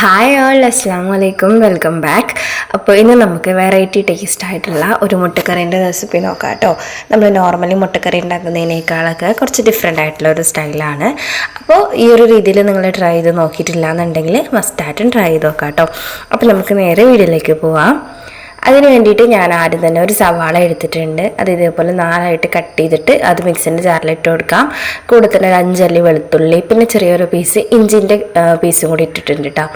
Hi all അസ്സാം വലൈക്കും welcome back അപ്പോൾ ഇന്ന് നമുക്ക് വെറൈറ്റി ടേസ്റ്റ് ആയിട്ടുള്ള ഒരു മുട്ടക്കറീന്റെ റെസിപ്പി നോക്കാം കേട്ടോ. നമ്മൾ നോർമലി മുട്ടക്കറി ഉണ്ടാക്കുന്നതിനേക്കാളൊക്കെ കുറച്ച് ഡിഫറെന്റ് ആയിട്ടുള്ള ഒരു സ്റ്റൈലാണ് അപ്പോൾ ഈ ഒരു രീതിയിൽ നിങ്ങൾ ട്രൈ ചെയ്ത് നോക്കിയിട്ടില്ല എന്നുണ്ടെങ്കിൽ മസ്റ്റായിട്ടും ട്രൈ ചെയ്ത് നോക്കാം കേട്ടോ. അപ്പോൾ നമുക്ക് നേരെ വീഡിയോയിലേക്ക് പോവാം. അതിന് വേണ്ടിയിട്ട് ഞാൻ ആദ്യം തന്നെ ഒരു സവാള എടുത്തിട്ടുണ്ട്. അത് ഇതേപോലെ നാലായിട്ട് കട്ട് ചെയ്തിട്ട് അത് മിക്സിന്റെ ജാറിലിട്ട് കൊടുക്കാം. കൂടെ തന്നെ ഒരു അഞ്ചല്ലി വെളുത്തുള്ളി പിന്നെ ചെറിയൊരു പീസ് ഇഞ്ചിന്റെ പീസും കൂടി ഇട്ടിട്ടുണ്ട് കേട്ടോ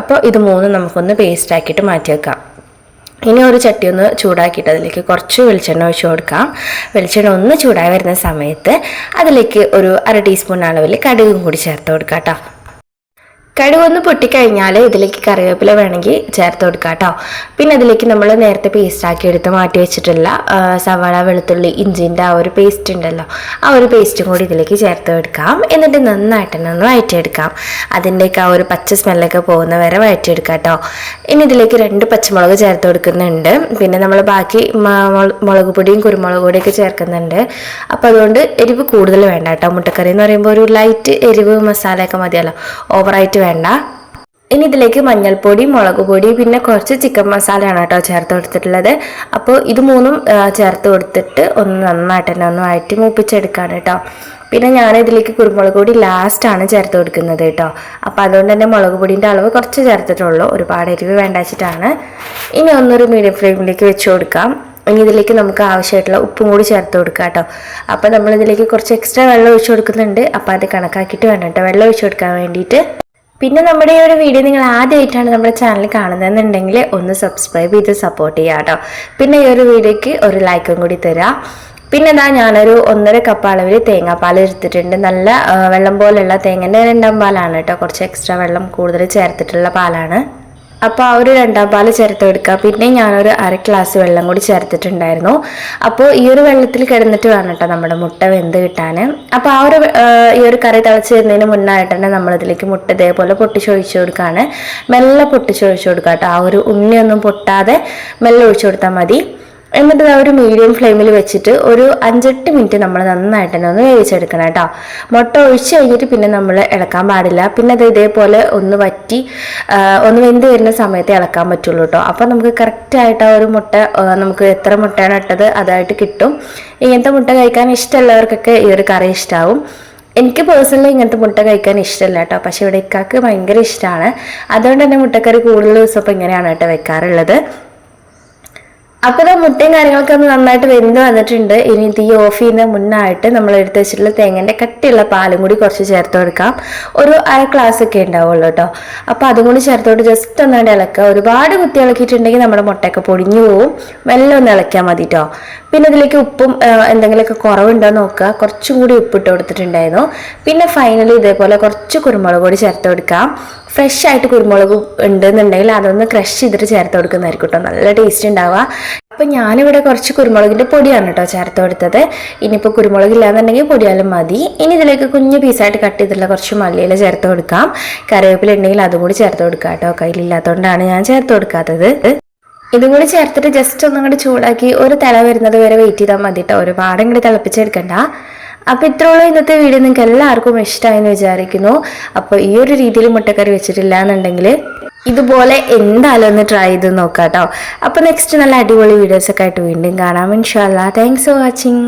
അപ്പോൾ ഇത് മൂന്നും നമുക്കൊന്ന് പേസ്റ്റ് ആക്കിയിട്ട് മാറ്റി വെക്കാം. ഇനി ഒരു ചട്ടി ഒന്ന് ചൂടാക്കിയിട്ട് അതിലേക്ക് കുറച്ച് വെളിച്ചെണ്ണ ഒഴിച്ച് കൊടുക്കാം. വെളിച്ചെണ്ണ ഒന്ന് ചൂടായി വരുന്ന സമയത്ത് അതിലേക്ക് ഒരു അര ടീസ്പൂൺ അളവിൽ കടുകും കൂടി ചേർത്ത് കൊടുക്കാം കേട്ടോ കടുകൊന്ന് പൊട്ടിക്കഴിഞ്ഞാൽ ഇതിലേക്ക് കറിവേപ്പില വേണമെങ്കിൽ ചേർത്ത് കൊടുക്കുക കേട്ടോ. പിന്നെ അതിലേക്ക് നമ്മൾ നേരത്തെ പേസ്റ്റ് ആക്കി എടുത്ത് മാറ്റി വെച്ചിട്ടുള്ള സവാള വെളുത്തുള്ളി ഇഞ്ചിന്റെ ആ ഒരു പേസ്റ്റ് ഉണ്ടല്ലോ ആ ഒരു പേസ്റ്റും കൂടി ഇതിലേക്ക് ചേർത്ത് കൊടുക്കാം. എന്നിട്ട് നന്നായിട്ട് തന്നെ ഒന്ന് വഴറ്റിയെടുക്കാം. അതിന്റെയൊക്കെ ആ ഒരു പച്ച സ്മെല്ലൊക്കെ പോകുന്ന വരെ വഴറ്റിയെടുക്കാം കേട്ടോ. ഇനി ഇതിലേക്ക് രണ്ട് പച്ചമുളക് ചേർത്ത് കൊടുക്കുന്നുണ്ട്. പിന്നെ നമ്മൾ ബാക്കി മുളക് പൊടിയും കുരുമുളക് പൊടിയൊക്കെ ചേർക്കുന്നുണ്ട്. അപ്പോൾ അതുകൊണ്ട് എരിവ് കൂടുതൽ വേണ്ട കേട്ടോ. മുട്ടക്കറി എന്ന് പറയുമ്പോൾ ഒരു ലൈറ്റ് എരിവ് മസാലയൊക്കെ മതിയല്ലോ. ഓവറായിട്ട് വേണ്ട. ഇനി ഇതിലേക്ക് മഞ്ഞൾപ്പൊടി മുളക് പൊടി പിന്നെ കുറച്ച് ചിക്കൻ മസാലയാണ് കേട്ടോ ചേർത്ത് കൊടുത്തിട്ടുള്ളത്. അപ്പോൾ ഇത് മൂന്നും ചേർത്ത് കൊടുത്തിട്ട് ഒന്ന് നന്നായിട്ട് തന്നെ ഒന്ന് വഴറ്റി മൂപ്പിച്ചെടുക്കാണ് കേട്ടോ. പിന്നെ ഞാൻ ഇതിലേക്ക് കുരുമുളക് പൊടി ലാസ്റ്റാണ് ചേർത്ത് കൊടുക്കുന്നത് കേട്ടോ. അപ്പോൾ അതുകൊണ്ട് തന്നെ മുളക് പൊടിന്റെ അളവ് കുറച്ച് ചേർത്തിട്ടുള്ളൂ. ഒരുപാട് എരിവ് വേണ്ട വെച്ചിട്ടാണ്. ഇനി ഒന്നൊരു മീഡിയം ഫ്ലെയിമിലേക്ക് വെച്ച് കൊടുക്കാം. ഇനി ഇതിലേക്ക് നമുക്ക് ആവശ്യമായിട്ടുള്ള ഉപ്പും കൂടി ചേർത്ത് കൊടുക്കാം കേട്ടോ. അപ്പോൾ നമ്മളിതിലേക്ക് കുറച്ച് എക്സ്ട്രാ വെള്ളം ഒഴിച്ചു കൊടുക്കുന്നുണ്ട്. അപ്പോൾ അത് കണക്കാക്കിയിട്ട് വേണം കേട്ടോ. വെള്ളം ഒഴിച്ചു കൊടുക്കാൻ വേണ്ടിയിട്ട്. പിന്നെ നമ്മുടെ ഈ ഒരു വീഡിയോ നിങ്ങൾ ആദ്യമായിട്ടാണ് നമ്മുടെ ചാനൽ കാണുന്നതെന്നുണ്ടെങ്കിൽ ഒന്ന് സബ്സ്ക്രൈബ് ചെയ്ത് സപ്പോർട്ട് ചെയ്യുക കേട്ടോ. പിന്നെ ഈ ഒരു വീഡിയോയ്ക്ക് ഒരു ലൈക്കും കൂടി തരാം. പിന്നെ ഇതാ ഞാനൊരു ഒന്നര കപ്പ് അളവിൽ തേങ്ങാപ്പാൽ എടുത്തിട്ടുണ്ട്. നല്ല വെള്ളം പോലെയുള്ള തേങ്ങന്റെ രണ്ടാം പാലാണ് കേട്ടോ. കുറച്ച് എക്സ്ട്രാ വെള്ളം കൂടുതൽ ചേർത്തിട്ടുള്ള പാലാണ്. അപ്പോൾ ആ ഒരു രണ്ടാം പാൽ ചേർത്ത് കൊടുക്കുക. പിന്നെ ഞാനൊരു അര ഗ്ലാസ് വെള്ളം കൂടി ചേർത്തിട്ടുണ്ടായിരുന്നു. അപ്പോൾ ഈ ഒരു വെള്ളത്തിൽ കിടന്നിട്ട് വേണം കേട്ടോ നമ്മുടെ മുട്ട വെന്ത് കിട്ടാൻ. അപ്പോൾ ആ ഒരു ഈ ഒരു കറി തിളച്ച് വരുന്നതിന് മുന്നായിട്ട് തന്നെ നമ്മളിതിലേക്ക് മുട്ട ഇതേപോലെ പൊട്ടിച്ചൊഴിച്ചു കൊടുക്കുകയാണ്. മെല്ലെ പൊട്ടിച്ചൊഴിച്ചു കൊടുക്കുക കേട്ടോ. ആ ഒരു ഉണ്ണിയൊന്നും പൊട്ടാതെ മെല്ലെ ഒഴിച്ചു കൊടുത്താൽ മതി. എന്നിട്ട് ഒരു മീഡിയം ഫ്ലെയിമിൽ വെച്ചിട്ട് ഒരു അഞ്ചെട്ട് മിനിറ്റ് നമ്മൾ നന്നായിട്ട് തന്നെ ഒന്ന് വേവിച്ചെടുക്കണം കേട്ടോ. മുട്ട ഒഴിച്ച് കഴിഞ്ഞിട്ട് പിന്നെ നമ്മൾ ഇളക്കാൻ പാടില്ല. പിന്നെ അത് ഇതേപോലെ ഒന്ന് വറ്റി ഒന്ന് വെന്ത് വരുന്ന സമയത്ത് ഇളക്കാൻ പറ്റുള്ളൂ കേട്ടോ. അപ്പോൾ നമുക്ക് കറക്റ്റായിട്ട് ആ ഒരു മുട്ട നമുക്ക് എത്ര മുട്ടയാണ് ഇട്ടത് അതായിട്ട് കിട്ടും. ഇങ്ങനത്തെ മുട്ട കഴിക്കാൻ ഇഷ്ടമുള്ളവർക്കൊക്കെ ഈ ഒരു കറി ഇഷ്ടമാവും എനിക്ക് പേഴ്സണലി ഇങ്ങനത്തെ മുട്ട കഴിക്കാൻ ഇഷ്ടമല്ല കേട്ടോ. പക്ഷെ ഇവിടെ ഇക്കാക്ക് ഭയങ്കര ഇഷ്ടമാണ് അതുകൊണ്ട് തന്നെ മുട്ടക്കറി കൂടുതൽ ദിവസം ഇപ്പം ഇങ്ങനെയാണ് കേട്ടോ വെക്കാറുള്ളത്. അപ്പോൾ ഇതാ മുട്ടയും കാര്യങ്ങളൊക്കെ ഒന്ന് നന്നായിട്ട് വെന്ത് വന്നിട്ടുണ്ട്. ഇനി തീ ഓഫ് ചെയ്യുന്ന മുന്നായിട്ട് നമ്മൾ എടുത്ത് വെച്ചിട്ടുള്ള തേങ്ങന്റെ കട്ടിയുള്ള പാലും കൂടി കുറച്ച് ചേർത്ത് കൊടുക്കാം. ഒരു അര ഗ്ലാസ് ഒക്കെ ഉണ്ടാവുള്ളൂ കേട്ടോ. അപ്പോൾ അതും കൂടി ചേർത്തോട്ട് ജസ്റ്റ് ഒന്നാണ്ട് ഇളക്കുക. ഒരുപാട് കുത്തി ഇളക്കിയിട്ടുണ്ടെങ്കിൽ നമ്മുടെ മുട്ടയൊക്കെ പൊടിഞ്ഞു പോവും. മെല്ലെ ഒന്ന് ഇളക്കിയാൽ മതി കേട്ടോ പിന്നെ ഇതിലേക്ക് ഉപ്പും എന്തെങ്കിലുമൊക്കെ കുറവുണ്ടോ നോക്കുക. കുറച്ചും കൂടി ഉപ്പിട്ട് കൊടുത്തിട്ടുണ്ടായിരുന്നു. പിന്നെ ഫൈനലി ഇതേപോലെ കുറച്ച് കുരുമുളക് പൊടി ചേർത്ത് കൊടുക്കാം. ഫ്രഷ് ആയിട്ട് കുരുമുളക് ഉണ്ടെന്നുണ്ടെങ്കിൽ അതൊന്ന് ക്രഷ് ചെയ്തിട്ട് ചേർത്ത് കൊടുക്കുന്നതായിരിക്കും കേട്ടോ നല്ല ടേസ്റ്റ് ഉണ്ടാവുക. അപ്പം ഞാനിവിടെ കുറച്ച് കുരുമുളകിന്റെ പൊടിയാണ് കേട്ടോ ചേർത്ത് കൊടുത്തത്. ഇനിയിപ്പോൾ കുരുമുളക് ഇല്ലാന്നുണ്ടെങ്കിൽ പൊടിയാലും മതി. ഇനി ഇതിലേക്ക് കുഞ്ഞു പീസായിട്ട് കട്ട് ചെയ്തിട്ടുള്ള കുറച്ച് മല്ലിയില ചേർത്ത് കൊടുക്കാം. കറിവേപ്പില ഉണ്ടെങ്കിൽ അതും കൂടി ചേർത്ത് കൊടുക്കാം കേട്ടോ കയ്യിലില്ലാത്തതുകൊണ്ടാണ് ഞാൻ ചേർത്ത് കൊടുക്കാത്തത്. ഇതും കൂടി ചേർത്തിട്ട് ജസ്റ്റ് ഒന്നും കൂടി ചൂടാക്കി ഒരു തല വരുന്നത് വരെ വെയിറ്റ് ചെയ്താൽ മതി കേട്ടോ ഒരുപാട് ഇങ്ങോട്ട് തിളപ്പിച്ചെടുക്കണ്ട. അപ്പോൾ ഇത്രയുള്ള ഇന്നത്തെ വീഡിയോ നിങ്ങൾക്ക് എല്ലാവർക്കും ഇഷ്ടമായെന്ന് വിചാരിക്കുന്നു. അപ്പോൾ ഈ ഒരു രീതിയിൽ മുട്ടക്കറി വെച്ചിട്ടില്ല എന്നുണ്ടെങ്കിൽ ഇതുപോലെ എന്തായാലും ഒന്ന് ട്രൈ ചെയ്ത് നോക്കാം കേട്ടോ അപ്പോൾ നെക്സ്റ്റ് നല്ല അടിപൊളി വീഡിയോസൊക്കെ ആയിട്ട് വീണ്ടും കാണാം. ഇൻഷാല്ലാ താങ്ക്സ് ഫോർ വാച്ചിങ്